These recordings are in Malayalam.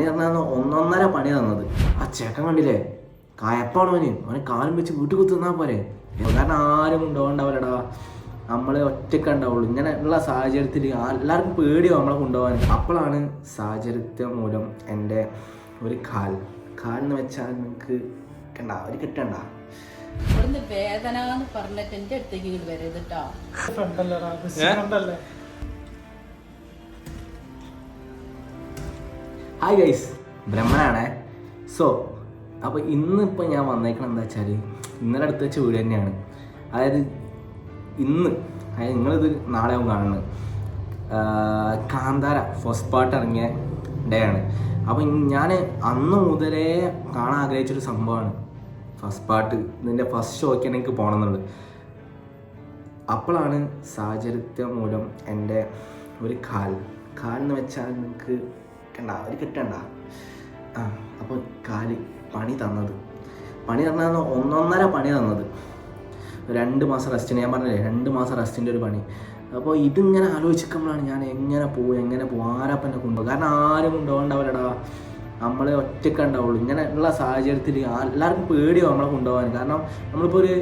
പണി തന്നതെന്ന് ഒന്നൊന്നര പണി തന്നത്. ആ ചേക്കൻ കണ്ടില്ലേ? കയപ്പാണ് അവന്. അവന് കാലം വെച്ച് വീട്ടിൽ കുത്തി നിന്നാ പോരെ. കാരണം ആരും കൊണ്ടുപോകണ്ടാവില്ലടാ. നമ്മളെ ഒറ്റയ്ക്ക് ഉണ്ടാവുള്ളൂ. ഇങ്ങനെ ഉള്ള സാഹചര്യത്തിൽ എല്ലാവർക്കും പേടിയോ നമ്മളെ കൊണ്ടുപോകാൻ. അപ്പോഴാണ് സാഹചര്യത്തെ മൂലം എന്റെ ഒരു കാൽ. കാലെന്ന് വെച്ചാൽ നിങ്ങൾക്ക് കിട്ടണ്ട ഒരു കിട്ടണ്ട. ഇവിടുന്ന് വേദന എന്ന് പറഞ്ഞിട്ട് എന്റെ അടുത്തേക്ക് വരരുത് കേട്ടോ ഹായ് ഗൈസ് ബ്രഹ്മനാണേ. സോ അപ്പോൾ ഇന്നിപ്പോൾ ഞാൻ വന്നേക്കണം എന്താ വെച്ചാൽ ഇന്നലെ അടുത്ത് വെച്ച വീട് തന്നെയാണ്. അതായത് ഇന്ന് അതായത് നിങ്ങളിത് നാളെ ആവും കാണുന്നത്. കാന്താര ഫസ്റ്റ് പാർട്ട് ഇറങ്ങിയ ഡേ ആണ്. അപ്പോൾ ഞാൻ അന്ന് മുതലേ കാണാൻ ആഗ്രഹിച്ചൊരു സംഭവമാണ്. ഫസ്റ്റ് പാർട്ട് ഇതിന്റെ ഫസ്റ്റ് ഷോയ്ക്ക് എനിക്ക് പോകണം എന്നുള്ളത് അപ്പോഴാണ് സാഹചര്യത്തെ മൂലം എന്റെ ഒരു കാൽ. കാലെന്ന് വെച്ചാൽ നിങ്ങൾക്ക് കണ്ട അവർ കിട്ടണ്ട. ആ അപ്പോൾ കാൽ പണി തന്നത്. പണി തന്നതെന്ന് ഒന്നൊന്നര പണി തന്നത്. രണ്ട് മാസം റെസ്റ്റിന് ഞാൻ പറഞ്ഞില്ലേ രണ്ട് മാസം റെസ്റ്റിന്റെ ഒരു പണി. അപ്പോൾ ഇതിങ്ങനെ ആലോചിക്കുമ്പോഴാണ് ഞാൻ എങ്ങനെ പോകും എങ്ങനെ പോകും ആരപ്പം എന്നെ കൊണ്ടുപോകും? കാരണം ആരും കൊണ്ടുപോകണ്ടാവില്ലടാ. നമ്മളെ ഒറ്റയ്ക്ക് ഉണ്ടാവുള്ളൂ. ഇങ്ങനെ ഉള്ള സാഹചര്യത്തിൽ എല്ലാവർക്കും പേടിയാവും നമ്മളെ കൊണ്ടുപോകാൻ. കാരണം നമ്മളിപ്പോൾ ഒരു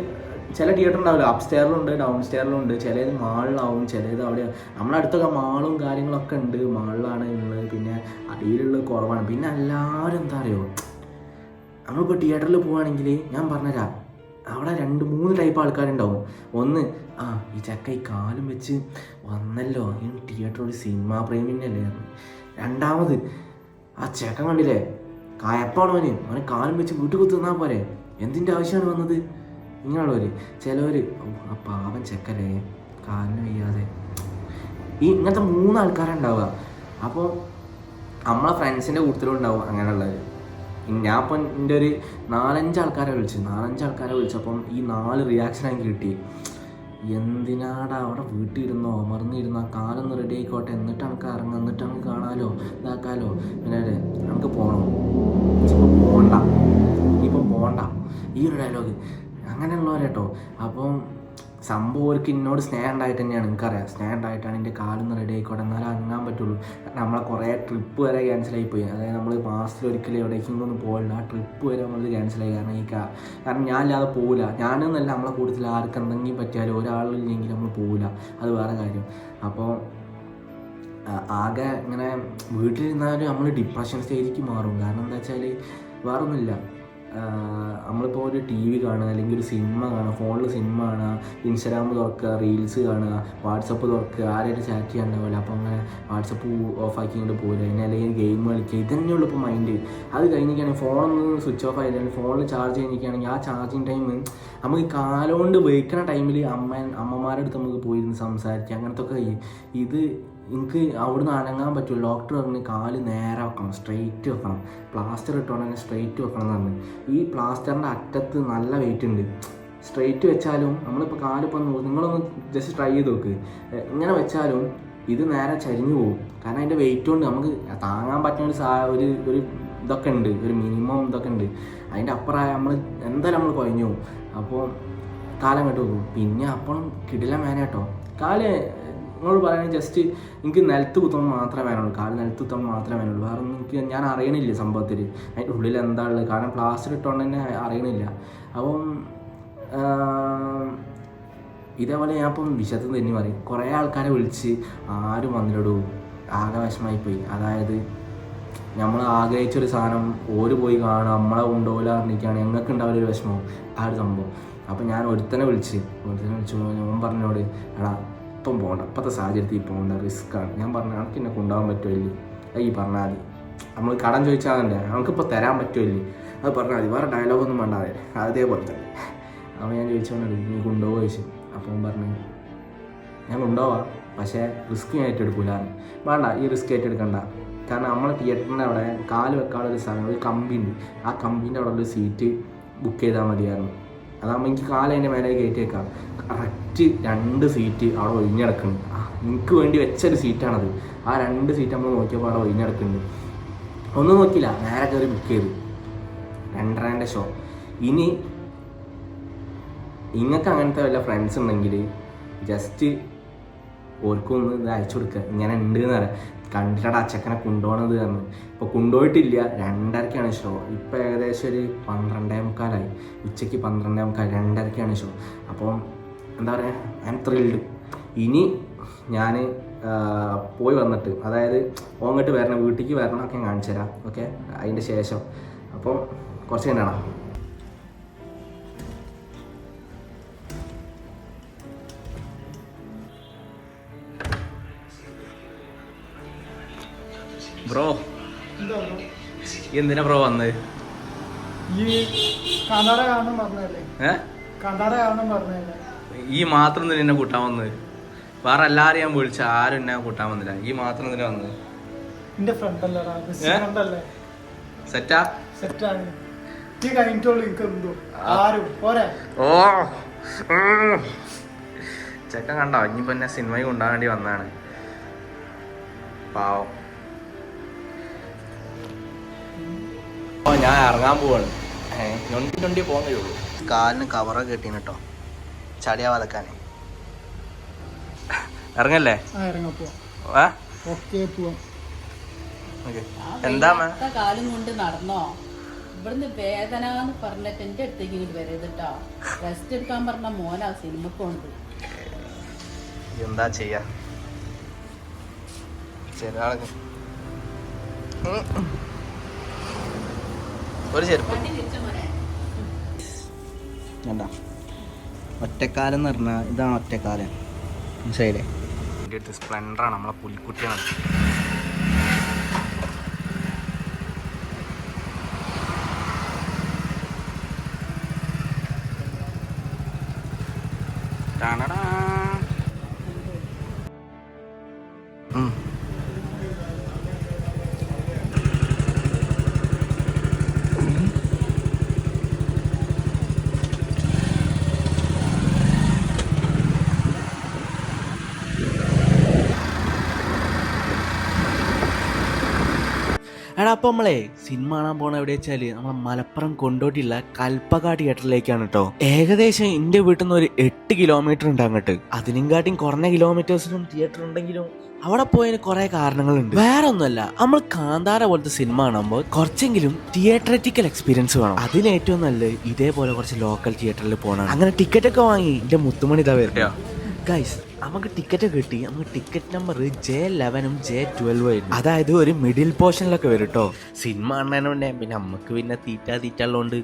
ചില തിയേറ്റർ ഉണ്ടാവില്ല? അപ് സ്റ്റെയറിലുണ്ട് ഡൗൺ സ്റ്റെയറിലുണ്ട് ചിലത് മാളിലാവും ചിലത് അവിടെ. നമ്മുടെ അടുത്തൊക്കെ മാളും കാര്യങ്ങളൊക്കെ ഉണ്ട്. മാളിലാണ് ഉള്ളത്. പിന്നെ അടിയിലുള്ളത് കുറവാണ്. പിന്നെ എല്ലാവരും എന്താ അറിയോ? നമ്മളിപ്പോൾ തിയേറ്ററിൽ പോവുകയാണെങ്കിൽ ഞാൻ പറഞ്ഞുതരാം അവിടെ രണ്ട് മൂന്ന് ടൈപ്പ് ആൾക്കാരുണ്ടാവും. ഒന്ന് ആ ഈ ചക്ക ഈ കാലും വെച്ച് വന്നല്ലോ. ഈ തിയേറ്റർ ഒരു സിനിമാ പ്രേമിന്നല്ലേ രണ്ടാമത് ആ ചെക്കൻ കണ്ടില്ലേ? കായപ്പാണ് അവന്. അവന് കാലും വെച്ച് വീട്ടിൽ കുത്തുന്നാൽ പോരെ? എന്തിന്റെ ആവശ്യമാണ് വന്നത്? ഇങ്ങനെയുള്ളവർ ചിലവർ ആ പാവൻ ചെക്കല്ലേ കാലിന് വയ്യാതെ. ഈ ഇങ്ങനത്തെ മൂന്ന് ആൾക്കാരുണ്ടാവുക അപ്പോൾ നമ്മളെ ഫ്രണ്ട്സിന്റെ കൂട്ടത്തിലും ഉണ്ടാവും അങ്ങനെയുള്ളവർ ഞാൻ ഇപ്പം എന്റെ ഒരു നാലഞ്ച് ആൾക്കാരെ വിളിച്ചു. നാലഞ്ച് ആൾക്കാരെ വിളിച്ചപ്പം ഈ നാല് റിയാക്ഷൻ എനിക്ക് കിട്ടി. എന്തിനാടാ അവിടെ വീട്ടിൽ ഇരുന്നോ മറന്നിരുന്നോ കാലൊന്ന് റെഡി ആയിക്കോട്ടെ. എന്നിട്ട് നമുക്ക് ഇറങ്ങാം. എന്നിട്ട് നമുക്ക് കാണാലോ? ഇതാക്കാലോ? പിന്നെ നമുക്ക് പോകണം ഇപ്പം പോണ്ട. ഇപ്പം പോണ്ട. ഈ ഒരു ഡയലോഗ് അങ്ങനെയുള്ളവരേട്ടോ. അപ്പം സംഭവം അവർക്ക് എന്നോട് സ്നേഹം ഉണ്ടായിട്ട് തന്നെയാണ്. എനിക്കറിയാം. സ്നേഹം ഉണ്ടായിട്ടാണ് എന്റെ കാലൊന്ന് റെഡി ആയിക്കോട്ടെ. എന്നാലും അങ്ങാൻ പറ്റുള്ളൂ. നമ്മളെ കുറേ ട്രിപ്പ് വരെ ക്യാൻസലായി പോയി. അതായത് നമ്മൾ മാസത്തിൽ ഒരിക്കലും എവിടേക്കും ഒന്നും പോകില്ല ആ ട്രിപ്പ് വരെ നമ്മൾ ക്യാൻസലായി കാരണം ഈ കാരണം ഞാനില്ലാതെ പോകില്ല ഞാനെന്നല്ല നമ്മളെ കൂട്ടത്തിൽ ആർക്ക് എന്തെങ്കിലും പറ്റിയാലും ഒരാളില്ലെങ്കിൽ നമ്മൾ പോകില്ല അത് വേറെ കാര്യം. അപ്പോൾ ആകെ ഇങ്ങനെ വീട്ടിലിരുന്നാലും നമ്മൾ ഡിപ്രഷൻ സ്റ്റേജിലേക്ക് മാറും. കാരണം എന്താ വെച്ചാൽ വേറെ ഒന്നുമില്ല നമ്മളിപ്പോൾ ഒരു ടി വി കാണുക അല്ലെങ്കിൽ ഒരു സിനിമ കാണുക ഫോണിൽ സിനിമ കാണുക ഇൻസ്റ്റാഗ്രാം തുറക്കുക റീൽസ് കാണുക വാട്സപ്പ് തുറക്കുക ആരായിട്ട് ചാറ്റ് ചെയ്യാൻ ഉണ്ടാവില്ല. അപ്പോൾ അങ്ങനെ വാട്സപ്പ് ഓഫാക്കി കൊണ്ട് പോരുക. അതിനെ അല്ലെങ്കിൽ ഗെയിം കളിക്കുക. ഇതന്നെയുള്ളൂ ഇപ്പോൾ മൈൻഡ് അത് കഴിഞ്ഞിരിക്കുകയാണെങ്കിൽ ഫോണൊന്ന് സ്വിച്ച് ഓഫ് ആയില്ലെങ്കിൽ ഫോണിൽ ചാർജ് കഴിഞ്ഞിരിക്കുകയാണെങ്കിൽ ആ ചാർജിങ് ടൈം നമുക്ക് ഈ കാലുകൊണ്ട് വയ്ക്കുന്ന ടൈമിൽ അമ്മ അമ്മമാരുടെ അടുത്ത് നമുക്ക് പോയിരുന്ന് സംസാരിക്കുക. അങ്ങനത്തെ ഒക്കെ ഇത് എനിക്ക് അവിടുന്ന് അനങ്ങാൻ പറ്റുമോ ഡോക്ടർ പറഞ്ഞ് കാൽ നേരെ വെക്കണം സ്ട്രെയിറ്റ് വെക്കണം. പ്ലാസ്റ്റർ ഇട്ടോണ്ട് സ്ട്രെയിറ്റ് വെക്കണം എന്ന് പറഞ്ഞു. ഈ പ്ലാസ്റ്ററിന്റെ അറ്റത്ത് നല്ല വെയിറ്റ് ഉണ്ട്. സ്ട്രെയിറ്റ് വെച്ചാലും നമ്മളിപ്പോൾ കാലിപ്പോൾ നിങ്ങളൊന്ന് ജസ്റ്റ് ട്രൈ ചെയ്ത് നോക്ക്. ഇങ്ങനെ വെച്ചാലും ഇത് നേരെ ചരിഞ്ഞു പോകും. കാരണം അതിന്റെ വെയിറ്റ് കൊണ്ട് നമുക്ക് താങ്ങാൻ പറ്റുന്ന ഒരു സാ ഒരു ഒരു ഇതൊക്കെ ഉണ്ട്. ഒരു മിനിമം ഇതൊക്കെ ഉണ്ട്. അതിന്റെ അപ്പുറമായ നമ്മൾ എന്തായാലും നമ്മൾ കുഴഞ്ഞു പോകും. അപ്പോൾ കാലം കെട്ട് പോകും. പിന്നെ അപ്പോഴും കിടില മേനേട്ടോ കാൽ നിങ്ങൾ പറയുന്നത് ജസ്റ്റ് എനിക്ക് നിലത്ത് കുത്തുമ്പോൾ മാത്രമേ വേനുള്ളൂ കാൽ നിലത്ത് കുത്തുമ്പോൾ മാത്രമേ വേനുള്ളൂ വേറെ എനിക്ക് ഞാൻ അറിയണില്ല സംഭവത്തിൽ. അതിന്റെ ഉള്ളിൽ എന്താ ഉള്ളത്? കാരണം പ്ലാസ്റ്റർ ഇട്ടുകൊണ്ട് തന്നെ അറിയണില്ല. അപ്പം ഇതേപോലെ ഞാൻ ഇപ്പം വിശദം തന്നെ പറയും. കുറേ ആൾക്കാരെ വിളിച്ച് ആരും വന്നിടൂ ആകെ വിഷമായിപ്പോയി അതായത് നമ്മൾ ആഗ്രഹിച്ചൊരു സാധനം ഓര് പോയി കാണുക നമ്മളെ കൊണ്ടുപോകില്ല പറഞ്ഞിരിക്കുകയാണ്. ഞങ്ങൾക്ക് ഉണ്ടാവില്ല ഒരു വിഷമം ആ ഒരു സംഭവം. അപ്പം ഞാൻ ഒരുത്തനെ വിളിച്ച് ഒരുത്തനെ വിളിച്ചു ഞാൻ പറഞ്ഞോട് എടാ ഇപ്പം പോകണ്ട. ഇപ്പോഴത്തെ സാഹചര്യത്തിൽ പോകണ്ട റിസ്ക്കാണ് ഞാൻ പറഞ്ഞു അവൾക്ക് എന്നെ കൊണ്ടുപോകാൻ പറ്റുമല്ലേ? അത് ഈ പറഞ്ഞാൽ മതി. നമ്മൾ കടം ചോദിച്ചാൽ തന്നെ നമുക്കിപ്പോൾ തരാൻ പറ്റുമല്ലേ? അത് പറഞ്ഞാൽ മതി. വേറെ ഡയലോഗൊന്നും വേണ്ടാതെ അതേപോലെ തന്നെ. അപ്പോൾ ഞാൻ ചോദിച്ചോണ്ട് നീ കൊണ്ടുപോകുക ചോദിച്ചു. അപ്പോൾ പറഞ്ഞു ഞാൻ കൊണ്ടുപോവാം. പക്ഷേ റിസ്ക് ഞാൻ ഏറ്റെടുക്കില്ല വേണ്ട ഈ റിസ്ക് ഏറ്റെടുക്കണ്ട. കാരണം നമ്മളെ തിയേറ്ററിന്റെ അവിടെ കാൽ വെക്കാനുള്ള ഒരു സാധനം ഒരു കമ്പി ഉണ്ട്. ആ കമ്പീന്റെ അവിടെ ഒരു സീറ്റ് ബുക്ക് ചെയ്താൽ മതിയായിരുന്നു. അതാകുമ്പോൾ എനിക്ക് കാല അതിന്റെ മേലെ കയറ്റി വെക്കാം കറക്റ്റ് രണ്ട് സീറ്റ് അവിടെ ഒഴിഞ്ഞിടക്കുന്നുണ്ട് എനിക്ക് വേണ്ടി വെച്ചൊരു സീറ്റാണത് ആ രണ്ട് സീറ്റ് നമ്മൾ നോക്കിയപ്പോൾ അവിടെ ഒഴിഞ്ഞിടക്കുന്നുണ്ട് ഒന്നും നോക്കിയില്ല. നേരെ കയറി ബുക്ക് ചെയ്തു. രണ്ടരന്റെ ഷോ ഇനി നിങ്ങൾക്ക് അങ്ങനത്തെ വല്ല ഫ്രണ്ട്സ് ഉണ്ടെങ്കിൽ ജസ്റ്റ് ഓർക്കും ഒന്ന് ഇത് അയച്ചു കൊടുക്കുക ഇങ്ങനെ ഉണ്ട് എന്ന് പറയാം. കണ്ടിട്ടാ അച്ചക്കനെ കൊണ്ടുപോകണത് പറഞ്ഞു. ഇപ്പോൾ കൊണ്ടുപോയിട്ടില്ല. രണ്ടരക്കാണ് ഷോ ഇപ്പോൾ ഏകദേശം ഒരു പന്ത്രണ്ടേ മുക്കാലായി. ഉച്ചയ്ക്ക് പന്ത്രണ്ടേ മുക്കാൽ. രണ്ടരക്കാണ് ഷോ അപ്പം എന്താ പറയുക ഐ എം ത്രിൽഡ് ഇനി ഞാൻ പോയി വന്നിട്ട് അതായത് ഓങ്ങോട്ട് വരണം വീട്ടിലേക്ക് വരണം ഒക്കെ കാണിച്ചു തരാം ഓക്കെ അതിന്റെ ശേഷം. അപ്പം കുറച്ച് കഴിഞ്ഞാണോ ബ്രോ എന്താ എന്തിനാ ബ്രോ വന്നത് ഈ മാത്രം തന്നെ എന്നെ കൂട്ടാൻ വന്നത് വേറെ എല്ലാരും ഞാൻ വിളിച്ച ആരും എന്നെ കൂട്ടാൻ വന്നില്ല. ഈ മാത്രം തന്നെ വന്നത് എന്റെ ഫ്രണ്ട്? അല്ലേ സെറ്റാ സെറ്റാണ് നീ കഴിഞ്ഞിട്ടുള്ളൂ എനിക്ക് എന്തോ ആരും. പോരെ. ഓ. ചെക്കൻ കണ്ടോ? ഇനിയിപ്പോ എന്നെ സിനിമയിൽ കൊണ്ടാൻ വേണ്ടി വന്നതാണ്. പാവം. ഓ ഞാൻ ഇറങ്ങാൻ പോവാണ്. ഞൊണ്ടി ഞൊണ്ടി പോകാൻ കഴിയുള്ളൂ കാലിന് കവറ കെട്ടീന് കേട്ടോ ചടിയാ വതക്കാനേ ഇറങ്ങല്ലേ? എന്താ മേ? കാലും കൊണ്ട് നടന്നോ? ഇവിടുന്ന് വേദന എന്ന് പറഞ്ഞിട്ട് എന്റെ അടുത്തേക്ക് ഇങ്ങോട്ട് വരരുത് റെസ്റ്റ് എടുക്കാൻ പറഞ്ഞ മോനാ സിനിമക്ക് കൊണ്ട് എന്താ ചെയ്യാ? ചെറിയ. ഒരു ചെരുപ്പ്. കണ്ട ഒറ്റക്കാലം എന്ന് പറഞ്ഞാൽ ഇതാണ് ഒറ്റക്കാലം. മനസ്സിലായില്ലേ? എന്റെ അടുത്ത് സ്പ്ലെൻഡറാണ് നമ്മളെ പുലിക്കുട്ടിയാണ്. ടാനടാ. എടാ അപ്പം നമ്മളെ സിനിമ കാണാൻ പോണ എവിടെ വെച്ചാൽ നമ്മളെ മലപ്പുറം കൊണ്ടോട്ടിയുള്ള കൽപ്പക തിയേറ്ററിലേക്കാണ് കേട്ടോ ഏകദേശം എന്റെ വീട്ടിൽ നിന്ന് ഒരു എട്ട് കിലോമീറ്റർ ഉണ്ട് അങ്ങോട്ട്. അതിനെങ്കാട്ടിയും കുറഞ്ഞ കിലോമീറ്റേഴ്സിലും തിയേറ്റർ ഉണ്ടെങ്കിലും അവിടെ പോയതിന് കുറെ കാരണങ്ങളുണ്ട്. വേറെ ഒന്നുമല്ല നമ്മൾ കാന്താര പോലത്തെ സിനിമ കാണുമ്പോൾ കുറച്ചെങ്കിലും തിയേറ്ററിറ്റിക്കൽ എക്സ്പീരിയൻസ് വേണം. അതിന് ഏറ്റവും നല്ലത് ഇതേപോലെ കുറച്ച് ലോക്കൽ തിയേറ്ററിൽ പോകണം അങ്ങനെ ടിക്കറ്റ് ഒക്കെ വാങ്ങി എന്റെ മുത്തുമണി ഇതാ വരുന്നത് ഗൈസ് നമുക്ക് ടിക്കറ്റ് കിട്ടി. നമുക്ക് ടിക്കറ്റ് നമ്പർ ജെ ലെവനും ജെ ട്വൽവും ആയിരുന്നു. അതായത് ഒരു മിഡിൽ പോർഷനിലൊക്കെ വരും കേട്ടോ സിനിമ കാണാനുണ്ടേ പിന്നെ നമുക്ക് പിന്നെ തീറ്റ തീറ്റ ഉള്ളതുകൊണ്ട്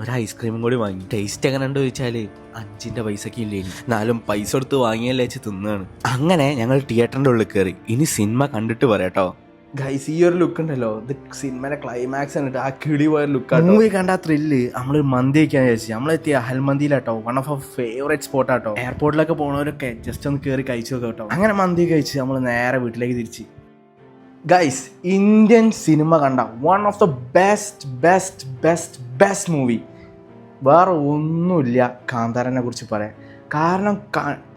ഒരു ഐസ്ക്രീമും കൂടി വാങ്ങി. ടേസ്റ്റ് എങ്ങനെ ഉണ്ടോ ചോദിച്ചാൽ അഞ്ചിന്റെ പൈസക്ക് ഇല്ലേ എന്നാലും പൈസ കൊടുത്ത് വാങ്ങിയല്ലേ വെച്ച് തിന്നാണ്. അങ്ങനെ ഞങ്ങൾ തിയേറ്ററിന്റെ ഉള്ളിൽ കയറി ഇനി സിനിമ കണ്ടിട്ട് പറയാട്ടോ ഗൈസ് ഈ ഒരു ലുക്ക് ഉണ്ടല്ലോ. ഇത് സിനിമയുടെ ക്ലൈമാക്സ് കണ്ടിട്ട് ആ കിളി പോയ ലുക്കാണ് മൂവി കണ്ട ത്രില്ല് നമ്മൾ മന്തി കഴിക്കാൻ വിചാരിച്ചു നമ്മളെത്തിയ ഹൽമന്തിയിലാട്ടോ വൺ ഓഫ് അവർ ഫേവറേറ്റ് സ്പോട്ടാട്ടോ എയർപോർട്ടിലൊക്കെ പോണവരൊക്കെ ജസ്റ്റ് ഒന്ന് കയറി കഴിച്ചു കേട്ടോ. അങ്ങനെ മന്തി കഴിച്ച് നമ്മൾ നേരെ വീട്ടിലേക്ക് തിരിച്ച്. ഗൈസ് ഇന്ത്യൻ സിനിമ കണ്ട one of the best best best best movie വേറെ ഒന്നുമില്ല കാന്താരനെ കുറിച്ച് പറയാൻ. കാരണം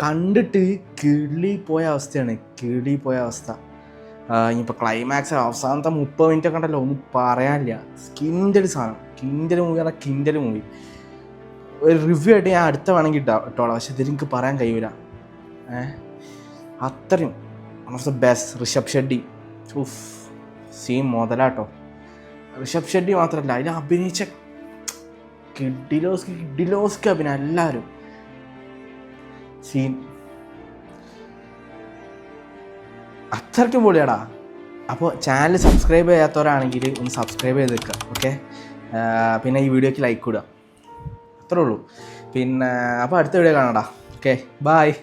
കണ്ടിട്ട് കിളി പോയ അവസ്ഥയാണ്. കിളി പോയ അവസ്ഥ. ഇനിയിപ്പോൾ ക്ലൈമാക്സ് അവസാനത്തെ മുപ്പത് മിനിറ്റ് ഒക്കെ ഉണ്ടല്ലോ ഒന്നും പറയാനില്ല. കിൻഡൽ സാധനം. കിൻഡൽ മൂവി അതാ കിൻഡൽ മൂവി ഒരു റിവ്യൂ ആയിട്ട് ഞാൻ അടുത്ത വേണമെങ്കിൽ ഇട്ടാ ഇട്ടോളാം. പക്ഷെ ഇതിൽ എനിക്ക് പറയാൻ കഴിയൂല. ഏഹ് അത്രയും one of the best Rishab Shetty uff scene മുതലാട്ടോ. ഋഷഭ് ഷെഡ്ഡി മാത്രമല്ല അതിൽ അഭിനയിച്ച കിഡിലോസ്കി കിഡിലോസ്കി അഭിനയം എല്ലാവരും. സീൻ അത്രയ്ക്കും പൊളിയാടാ. അപ്പോൾ ചാനൽ സബ്സ്ക്രൈബ് ചെയ്യാത്തവരാണെങ്കിൽ ഒന്ന് സബ്സ്ക്രൈബ് ചെയ്ത് വെക്കുക ഓക്കെ പിന്നെ ഈ വീഡിയോയ്ക്ക് ലൈക്ക് ഇടുക. അത്രേ ഉള്ളൂ. പിന്നെ അപ്പോൾ അടുത്ത വീഡിയോ കാണാടാ ഓക്കെ ബായ്